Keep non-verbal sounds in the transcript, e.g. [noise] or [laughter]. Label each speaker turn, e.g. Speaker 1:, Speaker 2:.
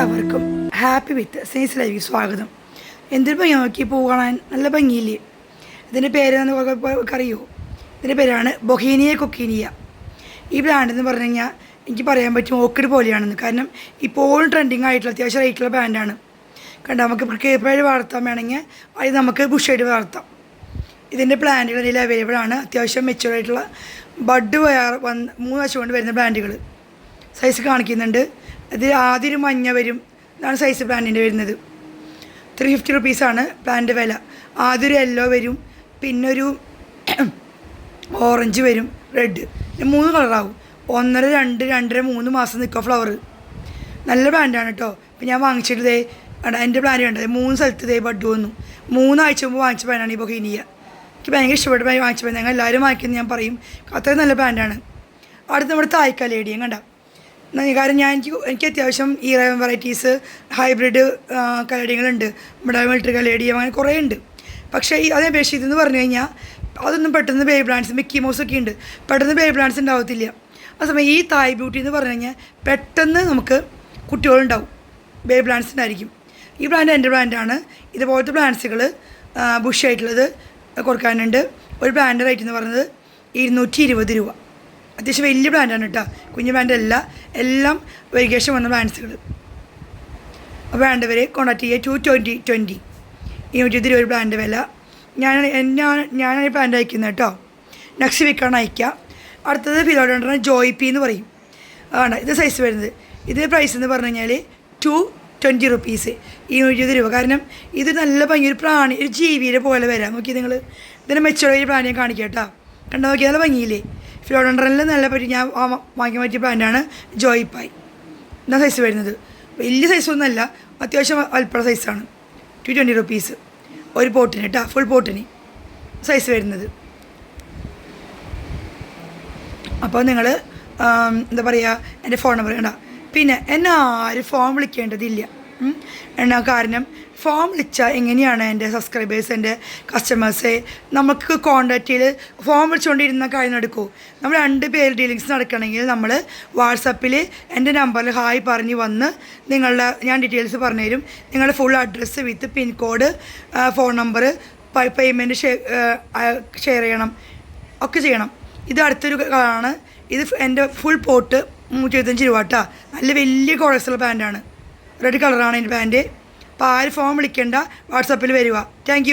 Speaker 1: എല്ലാവർക്കും happy with സീസ് ലൈവിക്ക് സ്വാഗതം. എന്തൊരു ഭംഗി നോക്കി പൂ നല്ല ഭംഗിയില്ലേ? ഇതിന്റെ പേരെന്ന് അറിയോ? ഇതിന്റെ പേരാണ് ബൊഹീനിയ കൊക്കീനിയ. ഈ ബ്രാൻഡ് എന്ന് പറഞ്ഞു കഴിഞ്ഞാൽ എനിക്ക് പറയാൻ പറ്റും ഓക്കിഡ് പോലെയാണെന്ന്. കാരണം ഇപ്പോഴും ട്രെൻഡിങ് ആയിട്ടുള്ള അത്യാവശ്യം റേറ്റുള്ള ബ്രാൻഡാണ് കണ്ട? നമുക്ക് കേപ്പായിട്ട് വളർത്താൻ വേണമെങ്കിൽ അത് നമുക്ക് ബുഷായിട്ട് വളർത്താം. ഇതിന്റെ പ്ലാന്റുകൾ അവൈലബിൾ ആണ്. അത്യാവശ്യം മെച്ചുവർ ആയിട്ടുള്ള ബഡ് വന്ന് മൂന്ന് വർഷം കൊണ്ട് വരുന്ന പ്ലാന്റുകൾ സൈസ് കാണിക്കുന്നുണ്ട്. ഇത് ആദ്യം ഒരു മഞ്ഞ വരും. ഇതാണ് സൈസ് പ്ലാന്റിന്റെ വരുന്നത്. ത്രീ ഫിഫ്റ്റി റുപ്പീസാണ് പ്ലാന്റ് വില. ആദ്യം ഒരു യെല്ലോ വരും. പിന്നൊരു [clears throat] ഓറഞ്ച് വരും. റെഡ് മൂന്ന് കളറാവും ഒന്നര രണ്ട് രണ്ടര മൂന്ന് മാസം നിൽക്കുക ഫ്ലവർ നല്ല പ്ലാന്റാണ് കേട്ടോ ഇപ്പം ഞാൻ വാങ്ങിച്ചിട്ടേ വേണ്ട എന്റെ പ്ലാന്റ് കണ്ടത് മൂന്ന് സ്ഥലത്ത് ഇതേ ബഡ് വന്നു. മൂന്നാഴ്ച മുമ്പ് വാങ്ങിച്ച പ്ലാനാണ് ഈ ബൊഹീനിയ. എനിക്ക് ഭയങ്കര ഇഷ്ടപ്പെട്ട വാങ്ങിച്ച പ്ലാൻ ഞങ്ങൾ എല്ലാവരും വാങ്ങിക്കുന്നത് ഞാൻ പറയും. അത്രയും നല്ല പ്ലാന്റാണ് അടുത്ത് നമ്മുടെ തായ്ക്കാലേടിയും കണ്ട? കാരണം ഞാൻ എനിക്ക് എനിക്ക് അത്യാവശ്യം ഈ വെറൈറ്റീസ് ഹൈബ്രിഡ് കലേഡിയങ്ങളുണ്ട് നമ്മുടെ മിലിറ്ററി കലേഡിയം അങ്ങനെ കുറേ ഉണ്ട്. പക്ഷേ ഈ അതേ അപേക്ഷിച്ച് ഇതെന്ന് പറഞ്ഞു കഴിഞ്ഞാൽ അതൊന്നും പെട്ടെന്ന് ബേബി പ്ലാന്റ്സ് മിക്കി മൗസ് ഒക്കെ ഉണ്ട്. പെട്ടെന്ന് ബേബി പ്ലാന്റ്സ് ഉണ്ടാവത്തില്ല. ആ സമയം ഈ തായ് ബ്യൂട്ടി എന്ന് പറഞ്ഞു കഴിഞ്ഞാൽ പെട്ടെന്ന് നമുക്ക് കുട്ടികളുണ്ടാവും. ബേബി പ്ലാന്റ്സ് ഉണ്ടായിരിക്കും. ഈ പ്ലാന്റ് എന്റെ പ്ലാന്റാണ് ഇതുപോലത്തെ പ്ലാന്റ്സുകൾ ബുഷായിട്ടുള്ളത് കൊടുക്കാനുണ്ട്. ഒരു പ്ലാന്റ് റേറ്റ് എന്ന് പറയുന്നത് ഇരുന്നൂറ്റി ഇരുപത് രൂപ. അത്യാവശ്യം വലിയ പ്ലാന്റാണ് കേട്ടോ കുഞ്ഞു അല്ല. എല്ലാം വെരിഗേഷൻ വന്ന പ്ലാന്റ്സുകൾ അപ്പോൾ വേണ്ടവരെ കോൺടാക്ട് ചെയ്യുക ടു ട്വന്റി ട്വന്റി ഇരുന്നൂറ്റി ഇരുപത് രൂപ പ്ലാന്റ് വില. ഞാൻ ഞാൻ ഞാനാണ് ഈ പ്ലാന്റ് അയക്കുന്നത് കേട്ടോ നെക്സ്റ്റ് വീക്കാണ് അയക്കുക അടുത്തത് ഫിലോഡോണ്ടാണ് ജോയ് പി എന്ന് പറയും. ആണ് ഇത് സൈസ് വരുന്നത്. ഇത് പ്രൈസ് എന്ന് പറഞ്ഞു കഴിഞ്ഞാൽ ടു ട്വന്റി റുപ്പീസ് ഇരുന്നൂറ്റി ഇരുപത് രൂപ. കാരണം ഇത് നല്ല ഭംഗി ഒരു പ്രാണി ഒരു ജീവിയുടെ പോലെ വരാം. നോക്കി നിങ്ങൾ ഇതിന് മെച്ചുള്ള പ്രാണിയെ കാണിക്കാം കേട്ടോ കണ്ടോ? നോക്കിയാൽ ഭംഗിയില്ലേ? ഫിലോഡോണ്ടറിൽ നല്ല പറ്റി ഞാൻ വാങ്ങി പറ്റിയ പ്ലാന്റാണ് ജോയ് പായ് എന്താ സൈസ് വരുന്നത്. വലിയ സൈസൊന്നുമല്ല അത്യാവശ്യം അല്പ സൈസാണ് ടു ട്വന്റി റുപ്പീസ് ഒരു പോട്ടിന് കേട്ടോ ഫുൾ പോട്ടിന് സൈസ് വരുന്നത്. അപ്പോൾ നിങ്ങൾ എന്താ പറയുക എന്റെ ഫോൺ നമ്പർ കണ്ട. പിന്നെ എന്നെ ആരും ഫോൺ വിളിക്കേണ്ടതില്ല. കാരണം ഫോം വിളിച്ചാൽ എങ്ങനെയാണ് എന്റെ സബ്സ്ക്രൈബേഴ്സ് എന്റെ കസ്റ്റമേഴ്സ് നമുക്ക് കോണ്ടാക്റ്റിൽ ഫോം വിളിച്ചുകൊണ്ടിരുന്ന കാര്യം നടക്കൂ. നമ്മൾ രണ്ട് പേര് ഡീലിങ്സ് നടക്കണമെങ്കിൽ നമ്മൾ വാട്സപ്പിൽ എന്റെ നമ്പറിൽ ഹായ് പറഞ്ഞ് വന്ന് നിങ്ങളുടെ ഞാൻ ഡീറ്റെയിൽസ് പറഞ്ഞു തരും നിങ്ങളുടെ full address with pin code phone number payment share ചെയ്യണം. ഒക്കെ ചെയ്യണം. ഇത് അടുത്തൊരു കാണാണ് ഇത് എന്റെ ഫുൾ പോട്ട് നൂറ്റി എഴുപത്തഞ്ച് രൂപ കേട്ടോ നല്ല വലിയ കോളേഴ്സുള്ള പാന്റാണ് റെഡ് കളറാണ് എന്റെ പാന്റ് അപ്പോൾ ആര് ഫോം വിളിക്കേണ്ട. വാട്സപ്പിൽ വരിക താങ്ക്